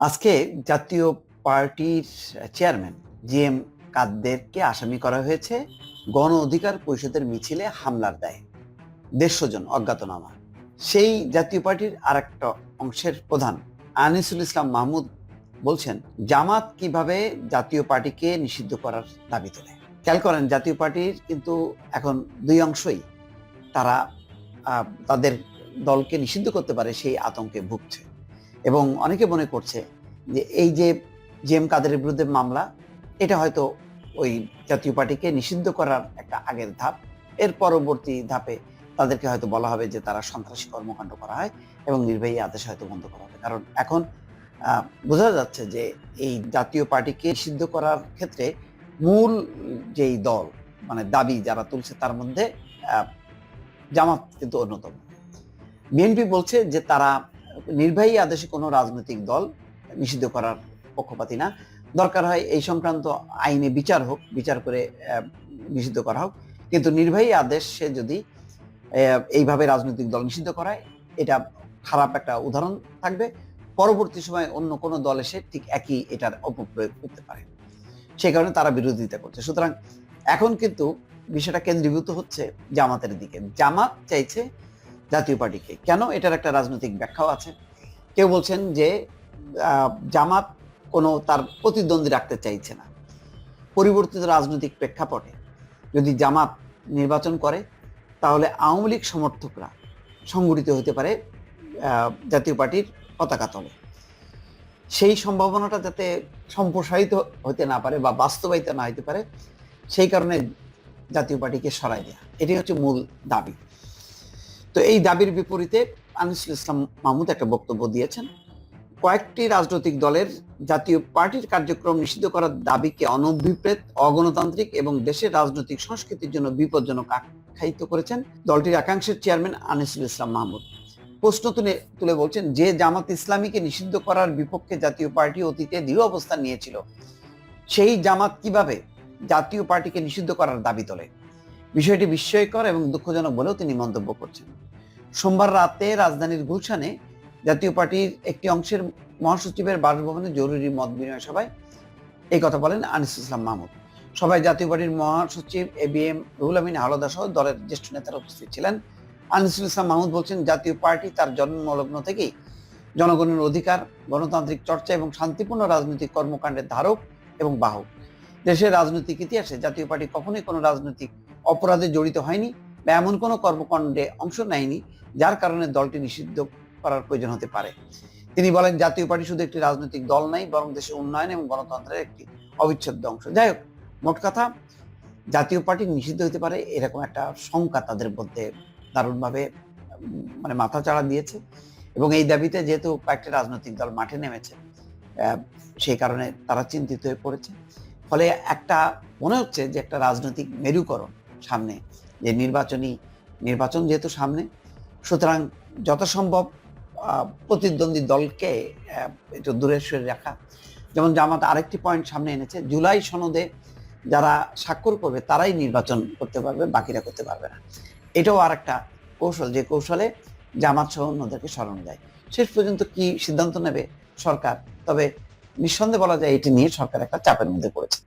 আজকে জাতীয় পার্টির চেয়ারম্যান জি এম কাদেরকে আসামি করা হয়েছে গণ অধিকার পরিষদের মিছিলে হামলার দায়ে। দেড়শো জন অজ্ঞাতনামা। সেই জাতীয় পার্টির আর একটা অংশের প্রধান আনিসুল ইসলাম মাহমুদ বলছেন, জামাত কীভাবে জাতীয় পার্টিকে নিষিদ্ধ করার দাবি তোলে। খেয়াল করেন, জাতীয় পার্টির কিন্তু এখন দুই অংশই তারা তাদের দলকে নিষিদ্ধ করতে পারে সেই আতঙ্কে ভুগছে। এবং অনেকে মনে করছে যে এই যে জি এম কাদেরের বিরুদ্ধে মামলা, এটা হয়তো ওই জাতীয় পার্টিকে নিষিদ্ধ করার একটা আগের ধাপ। এর পরবর্তী ধাপে তাদেরকে হয়তো বলা হবে যে তারা সন্ত্রাসী কর্মকাণ্ড করা হয় এবং নির্বাহী আদেশ হয়তো বন্ধ করা হবে। কারণ এখন বোঝা যাচ্ছে যে এই জাতীয় পার্টিকে নিষিদ্ধ করার ক্ষেত্রে মূল যেই দল মানে দাবি যারা তুলছে তার মধ্যে জামাত কিন্তু অন্যতম। বিএনপি বলছে যে তারা নির্বাহী আদেশে কোনো রাজনৈতিক দল নিষিদ্ধ করার পক্ষপাতী না। দরকার হয় এই সংক্রান্ত আইনে বিচার হোক, বিচার করে নিষিদ্ধ করা হোক। কিন্তু নির্বাহী আদেশে যদি এইভাবে রাজনৈতিক দল নিষিদ্ধ করায়, এটা খারাপ একটা উদাহরণ থাকবে। পরবর্তী সময় অন্য কোনো দল এসে ঠিক একই এটার অপপ্রয়োগ করতে পারে। সেই কারণে তারা বিরোধিতা করছে। সুতরাং এখন কিন্তু বিষয়টা কেন্দ্রীভূত হচ্ছে জামাতের দিকে। জামাত চাইছে জাতীয় পার্টিকে। কেন? এটার একটা রাজনৈতিক ব্যাখ্যাও আছে। কেউ বলছেন যে জামাত কোনো তার প্রতিদ্বন্দ্বী রাখতে চাইছে না। পরিবর্তিত রাজনৈতিক প্রেক্ষাপটে যদি জামাত নির্বাচন করে, তাহলে আওয়ামী লীগ সমর্থকরা সংগঠিত হতে পারে জাতীয় পার্টির পতাকা তলে। সেই সম্ভাবনাটা যাতে সম্প্রসারিত হতে না পারে বা বাস্তবায়িত না হতে পারে, সেই কারণে জাতীয় পার্টিকে সরাই দেওয়া এটি হচ্ছে মূল দাবি। তো এই দাবির বিপরীতে আনিসুল ইসলাম মাহমুদ একটা বক্তব্য দিয়েছেন। কয়েকটি রাজনৈতিক দলের জাতীয় পার্টির কার্যক্রম নিষিদ্ধ করার দাবিকে অনভিপ্রেত, অগণতান্ত্রিক এবং দেশের রাজনৈতিক সংস্কৃতির জন্য বিপজ্জনক আখ্যায়িত করেছেন দলটির একাংশের চেয়ারম্যান আনিসুল ইসলাম মাহমুদ। প্রশ্ন তুলে তুলে বলছেন, যে জামাত ইসলামীকে নিষিদ্ধ করার বিপক্ষে জাতীয় পার্টি অতীতে দৃঢ় অবস্থান নিয়েছিল, সেই জামাত কীভাবে জাতীয় পার্টিকে নিষিদ্ধ করার দাবি তোলে? বিষয়টি বিস্ময়কর এবং দুঃখজনক বলেও তিনি মন্তব্য করছেন। সোমবার রাতে রাজধানীর গুলশানে জাতীয় পার্টির একটি অংশের মহাসচিবের বাসভবনে জরুরি মত বিনিময় সভায় এই কথা বলেন আনিস ইসলাম মাহমুদ। সবাই জাতীয় পার্টির মহাসচিব A B M Ruhul Amin Howlader সহ দলের জ্যেষ্ঠ নেতারা উপস্থিত ছিলেন। আনিসুল ইসলাম মাহমুদ বলছেন, জাতীয় পার্টি তার জন্মলগ্ন থেকেই জনগণের অধিকার, গণতান্ত্রিক চর্চা এবং শান্তিপূর্ণ রাজনৈতিক কর্মকাণ্ডের ধারক এবং বাহক। দেশের রাজনৈতিক ইতিহাসে জাতীয় পার্টি কখনোই কোনো রাজনৈতিক অপরাধে জড়িত হয়নি বা এমন কোনো কর্মকাণ্ডে অংশ নেয়নি, যার কারণে দলটি নিষিদ্ধ করার প্রয়োজন হতে পারে। তিনি বলেন, জাতীয় পার্টি শুধু একটি রাজনৈতিক দল নাই, বরং দেশের উন্নয়ন এবং গণতন্ত্রের একটি অবিচ্ছেদ্য অংশ। যাই হোক, মোট কথা, জাতীয় পার্টি নিষিদ্ধ হতে পারে এরকম একটা শঙ্কা তাদের মধ্যে দারুণভাবে মানে মাথা চাড়া দিয়েছে। এবং এই দাবিতে যেহেতু কয়েকটি রাজনৈতিক দল মাঠে নেমেছে সেই কারণে তারা চিন্তিত হয়ে পড়েছে। ফলে একটা মনে হচ্ছে যে একটা রাজনৈতিক মেরুকরণ সামনে যে নির্বাচনী নির্বাচন যেহেতু সামনে সুতরাং যথাসম্ভব আহ, প্রতিদ্বন্দ্বী দলকে একটু দূরে সরে রাখা। যেমন জামাত আরেকটি পয়েন্ট সামনে এনেছে জুলাই সনদে যারা স্বাক্ষর করবে তারাই নির্বাচন করতে পারবে বাকিরা করতে পারবে না। এটাও আর একটা কৌশল যে কৌশলে জামাত সহ অন্যদেরকে স্মরণ দেয়। শেষ পর্যন্ত কি সিদ্ধান্ত নেবে সরকার? তবে নিঃসন্দেহে বলা যায় এটি নিয়ে সরকার একটা চাপের মধ্যে পড়েছে।